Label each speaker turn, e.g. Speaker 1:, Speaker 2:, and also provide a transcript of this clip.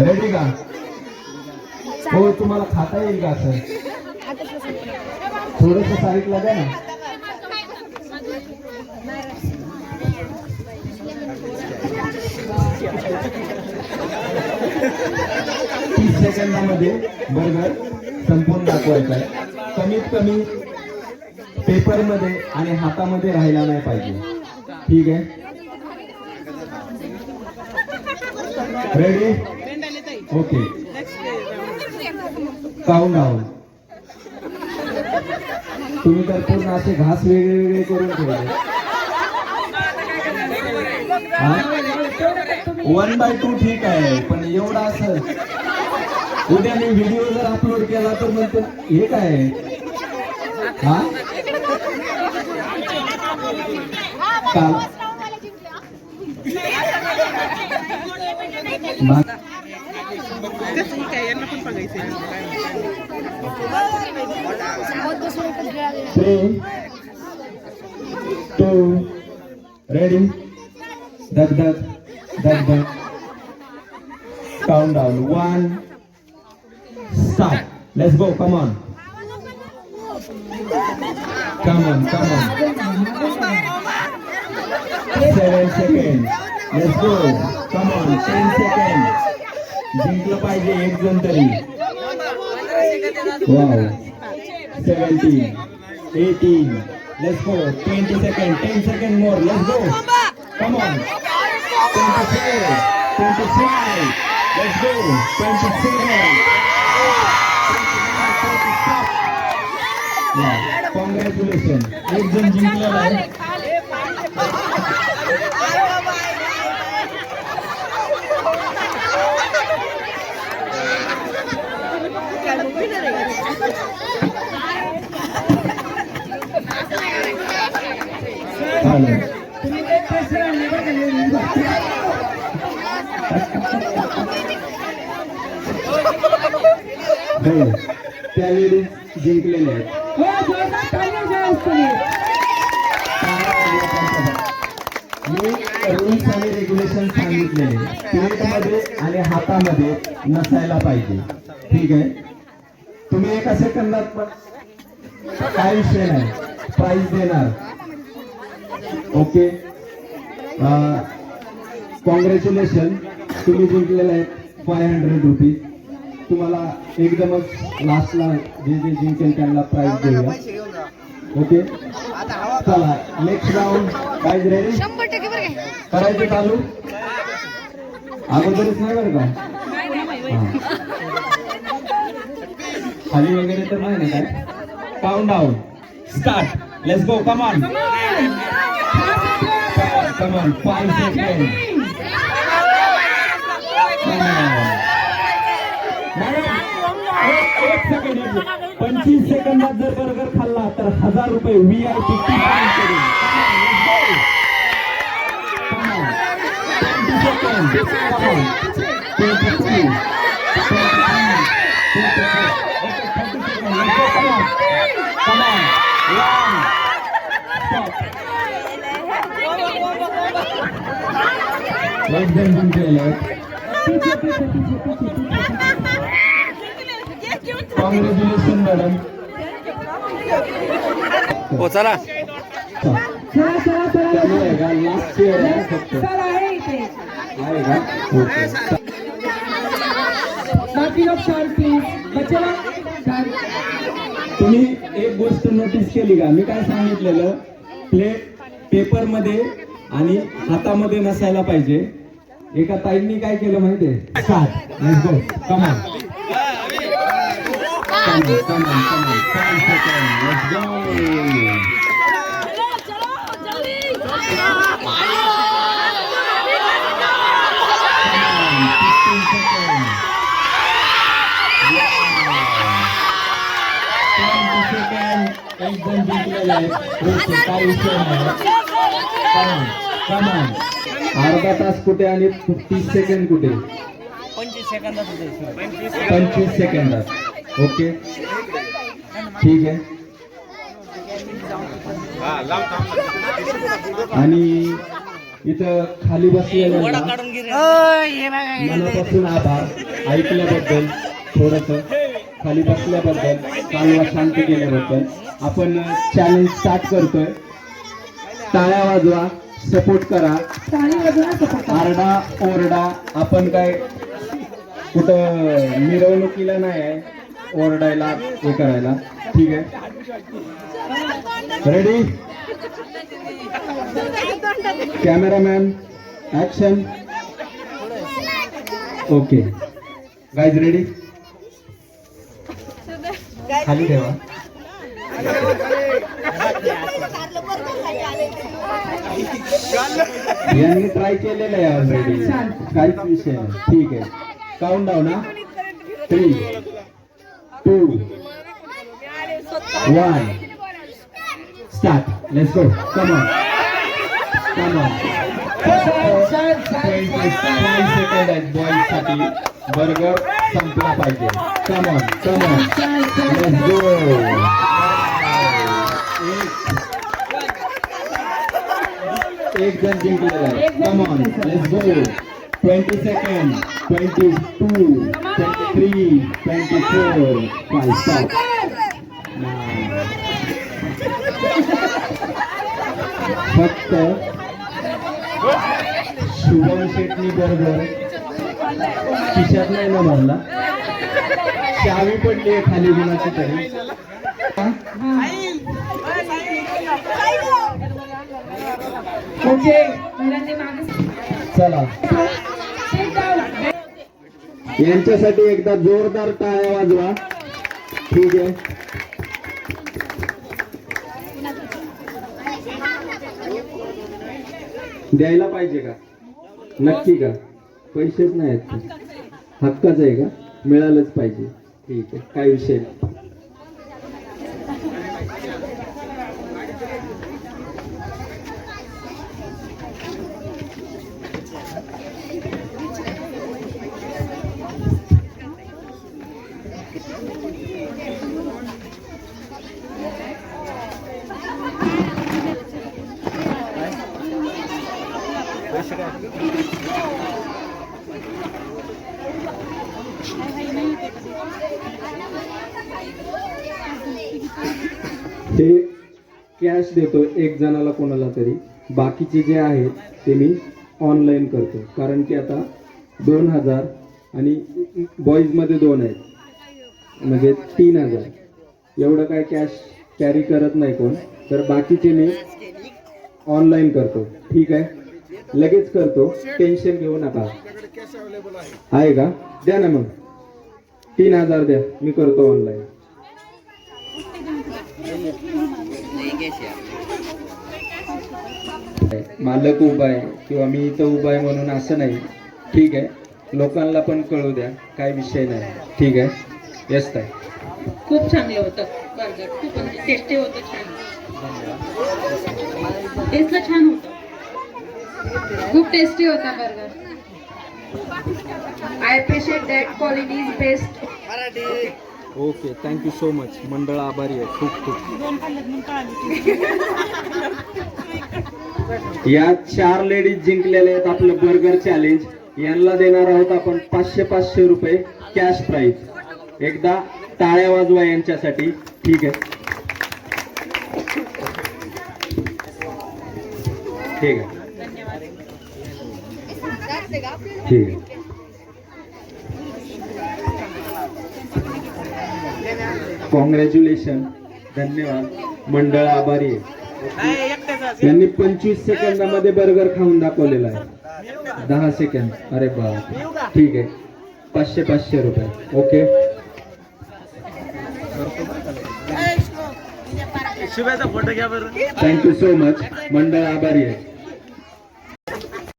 Speaker 1: Ready का? हो तुम्हाला खाता येईल का असं? थोडस साईडला द्या ना. तीस सेकंदामध्ये बर्गर संपूर्ण दाखवायचा आहे. कमीत कमी पेपरमध्ये आणि हातामध्ये राहायला नाही पाहिजे. ठीक आहे? Ready okay. काउंट डाऊन तुम्ही तर पूर्ण असे घास वेगळे वेगळे करून ठेवले. वन बाय टू ठीक आहे पण एवढं असं. उद्या मी व्हिडिओ जर अपलोड केला तर म्हणतो हे काय? हा? काल three, two, ready, duck, duck, duck, duck. Count down. One, start. Let's go. Come on. Come on, come on. Seven seconds. Let's go. Come on. Ten seconds. जिंकलं पाहिजे एक जण तरी Wow. 17, 18. Let's go. 20 seconds. 10 seconds more. Let's go. Come on. 24, 25. Let's go. 27. Yeah. Congratulations. Ekjun. त्या ladies जिंकलेल्या आहेत rules आणि regulation सांगितलेले पेटमध्ये आणि हातामध्ये नसायला पाहिजे ठीक आहे तुम्ही एका सेकंदात पण काय विषय नाही. प्राइस देणार. ओके कॉंग्रॅच्युलेशन तुम्ही जिंकलेले आहेत फाय हंड्रेड रुपीज तुम्हाला एकदमच लास्टला जे जे जिंकेल त्यांना प्राइस देऊया. ओके चला नेक्स्ट राऊंड काय रेडी करायचं चालू? अगोदरच नाही बरं का. खाली वगैरे तर नाही ना काय? Count down start let's go come on come on come five second पंचवीस सेकंदात जर बर्गर खाल्ला तर हजार रुपये व्ही आय पी सेकंड एकदम जिंकलेलं कॉंग्रॅच्युलेशन मॅडम
Speaker 2: हो चला.
Speaker 1: चालू आहे का लास्ट इयर आहे फक्त. आहे का? ओके
Speaker 3: बाकी लोक शांत प्लीज बच्चे लोग शांत
Speaker 1: तुम्ही एक गोष्ट नोटीस केली का? मी काय सांगितलेलं? प्लेट पेपरमध्ये आणि हातामध्ये नसायला पाहिजे. एका ताईंनी काय केलं माहितीये? स्टार्ट लेट्स गो एक जण जिंकलेला आहे काय विषय नाही अर्धा तास कुठे आणि तीस सेकंड कुठे? पंचवीस सेकंदात ओके. ठीक आहे. आणि इथं खाली बसलेल्या मनापासून आभार. ऐकल्याबद्दल थोडस. खाली बसल्याबद्दल कालवा शांत केल्याबद्दल. आपण चॅलेंज स्टार्ट करतोय. टाळ्या वाजवा सपोर्ट करा. आरडा ओरडा आपण काय कुठं मिरवणुकीला नाही आहे ओरडायला हे करायला. ठीक आहे. Ready cameraman action okay guys ready खाली ठेवा. यांनी ट्राय केलेलं आहे ऑलरेडी काहीच विषय नाही. ठीक आहे. काउंट डाऊन ना three two one start let's go come on come on second आहेत बॉईजसाठी बर्गर संपला पाहिजे. Come on come on let's go एक जण जिंकलेला आहे come on let's go twenty second twenty two twenty three twenty four five stop फक्त शुभम शेटनी बरोबर खिशात नाही ना म्हणला चावी पडली आहे खाली गुणाची तरी चला. यांच्यासाठी एकदा जोरदार टाळ्या वाजवा. ठीक आहे. द्यायला पाहिजे का? नक्की का? पैसेच नाही आहेत? हक्काच आहे का? मिळालंच पाहिजे. ठीक आहे. काय विषय नाही. ते कॅश देतो एक जणाला कोणाला तरी. बाकीचे जे आहेत ते मी ऑनलाईन करतो कारण की आता दोन हजार आणि बॉईजमध्ये दोन आहेत. म्हणजे तीन हजार. एवढं काय कॅश कॅरी करत नाही कोण. तर बाकीचे मी ऑनलाईन करतो ठीक आहे? लगेच करतो. टेन्शन घेऊ नका. आहे का? द्या ना मग. तीन हजार द्या. मी करतो ऑनलाईन मालक उभा आहे किंवा मी इथं उभा आहे म्हणून असं नाही. ठीक आहे. लोकांना पण कळू द्या. काय विषय नाही. ठीक आहे? येस ताई
Speaker 4: खूप चांगलं होतं. बर्गर खूप म्हणजे टेस्टी होतं छान. टेस्टला छान होतं. खूप टेस्टी होता burger I appreciate that quality is best
Speaker 1: okay thank you so much मंडळ आभारी आहे. खूप खूप. या चार लेडीज जिंकलेले आहेत आपलं बर्गर चॅलेंज यांना देणार आहोत आपण पाचशे पाचशे रुपये कॅश प्राईज एकदा टाळ्या वाजवा यांच्यासाठी. ठीक आहे. ठीक आहे. ठीक. आहे कॉंग्रॅच्युलेशन धन्यवाद. मंडळ आभारी आहे. यांनी पंचवीस सेकंदामध्ये बर्गर खाऊन दाखवलेला आहे. दहा सेकंद अरे बा ठीक आहे. पाचशे पाचशे रुपये. ओके
Speaker 2: फोटो घ्या बरं
Speaker 1: थँक्यू सो मच मंडळ आभारी आहे.